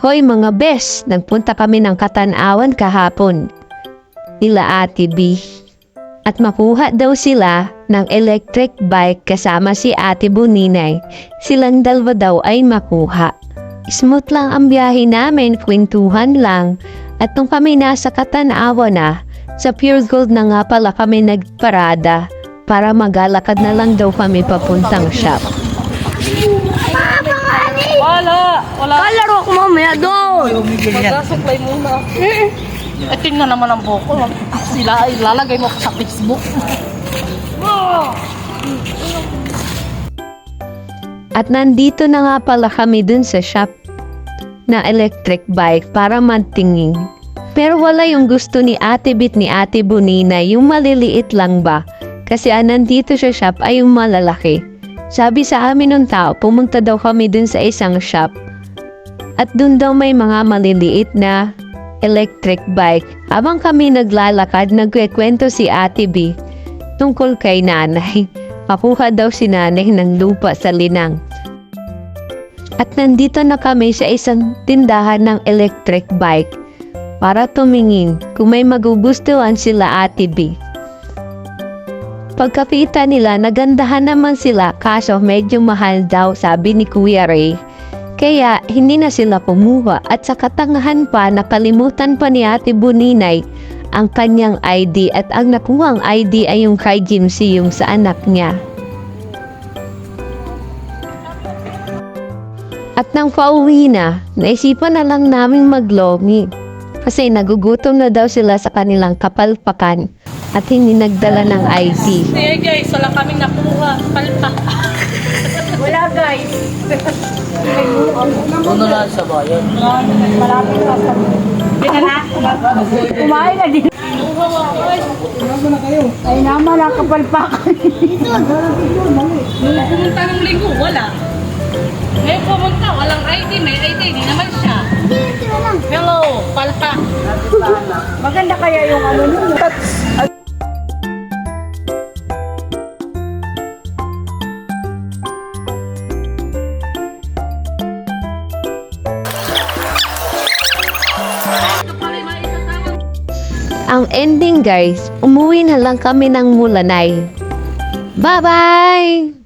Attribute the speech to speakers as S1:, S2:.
S1: Hoy mga bes, nagpunta kami ng Katanawan kahapon. Nila Ate B. At makuha daw sila ng electric bike kasama si Ate Buninay. Silang dalawa daw ay makuha. Smooth lang ang biyahe namin, kwentuhan lang. At nung kami nasa Katanawan na, sa Pure Gold na nga pala kami nagparada para magalakad na lang daw kami papuntang shop.
S2: Wala! Wala!
S3: Kalaro mamaya doon.
S2: Magkasuklay muna. Eh, tingnan naman ang buko. Sila ay lalagay mo sa Facebook.
S1: At nandito na nga pala kami dun sa shop na electric bike para mantingin. Pero wala yung gusto ni Ate Bit ni Ate Bonina, yung maliliit lang ba? Kasi ang nandito sa shop ay yung malalaki. Sabi sa amin ng tao, pumunta daw kami dun sa isang shop. At dun daw may mga maliliit na electric bike. Habang kami naglalakad, nagkwekwento si Ate B tungkol kay nanay. Makuha daw si nanay ng lupa sa linang. At nandito na kami sa isang tindahan ng electric bike para tumingin kung may magugustuhan sila Ate B. Pagkakita nila, nagandahan naman sila kaso medyo mahal daw sabi ni Kuya Ray. Kaya hindi na sila kumuha at sa katangahan pa nakalimutan pa ni Ate Buninay ang kanyang ID at ang nakuhang ID ay yung kay Jimsy yung sa anak niya. At nang pauwi na, naisipan na lang naming maglomi. Kasi nagugutom na daw sila sa kanilang kapalpakan at hindi nagdala ng ID.
S2: Sige guys, wala kaming nakuha. Palpak.
S3: Wala guys.
S2: Ano na sa bayan?
S3: Kumain na din. Ay naman ang kapalpakan.
S2: Nung pumunta ng linggo, wala. Ngayon pumunta, walang ID. May ID, di naman siya. Hello, palpak.
S3: Maganda kaya yung ano nun.
S1: Ang ending guys, umuwi na lang kami ng Mulanay. Bye-bye!